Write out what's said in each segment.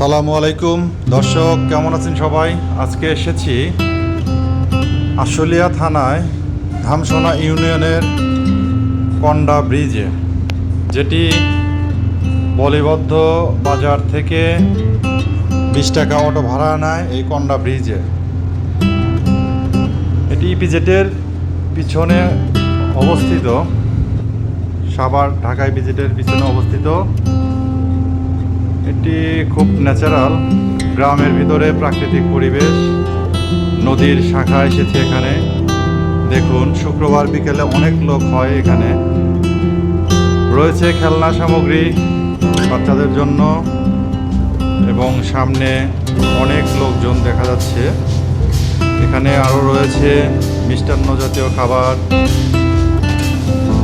আসসালামু আলাইকুম। দর্শক, কেমন আছেন সবাই? আজকে এসেছি আশুলিয়া থানায় ধামসোনা ইউনিয়নের কন্ডা ব্রিজে, যেটি বলিবদ্ধ বাজার থেকে বিশ টাকা অটো ভাড়া নেয় এই কন্ডা ব্রিজে। এটি ইপিজেটের পিছনে অবস্থিত, সাভার, ঢাকা ইপিজেটের পিছনে অবস্থিত। এটি খুব ন্যাচারাল গ্রামের ভিতরে প্রাকৃতিক পরিবেশ, নদীর শাখা এসেছে এখানে। দেখুন, শুক্রবার বিকেলে অনেক লোক হয় এখানে। রয়েছে খেলনা সামগ্রী বাচ্চাদের জন্য এবং সামনে অনেক লোকজন দেখা যাচ্ছে। এখানে আরও রয়েছে মিষ্টান্ন জাতীয় খাবার।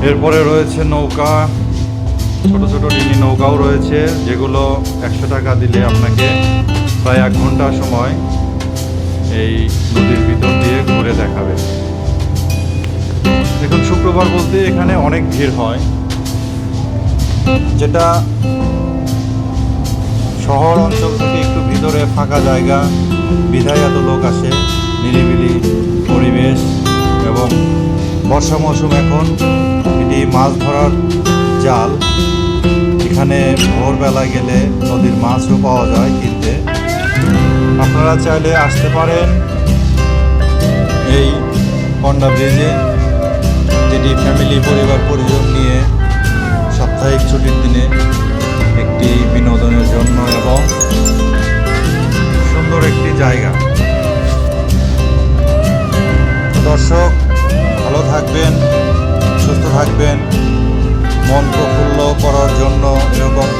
এরপরে রয়েছে নৌকা। ছোট ছোট ডিঙি নৌকাও রয়েছে, যেগুলো একশো টাকা দিলে আপনাকে প্রায় এক ঘণ্টা সময় এই নদীর ভিতর দিয়ে ঘুরে দেখাবে। দেখুন, শুক্রবার বলতে এখানে অনেক ভিড় হয়। যেটা শহর অঞ্চল থেকে একটু ভিতরে ফাঁকা জায়গা, বিধায় এত লোক আসে, নিরিবিলি পরিবেশ এবং বর্ষা মৌসুম এখন, এটি মাছ ধরার জাল। এখানে ভোরবেলা গেলে নদীর মাছও পাওয়া যায় কিনতে। আপনারা চাইলে আসতে পারেন এই কন্ডা ব্রিজে, যেটি ফ্যামিলি, পরিবার, পরিজন নিয়ে সাপ্তাহিক ছুটির দিনে একটি বিনোদনের জন্য এবং সুন্দর একটি জায়গা। দর্শক, ভালো থাকবেন, সুস্থ থাকবেন, মন প্রফুল্ল করার জন্য জায়গায়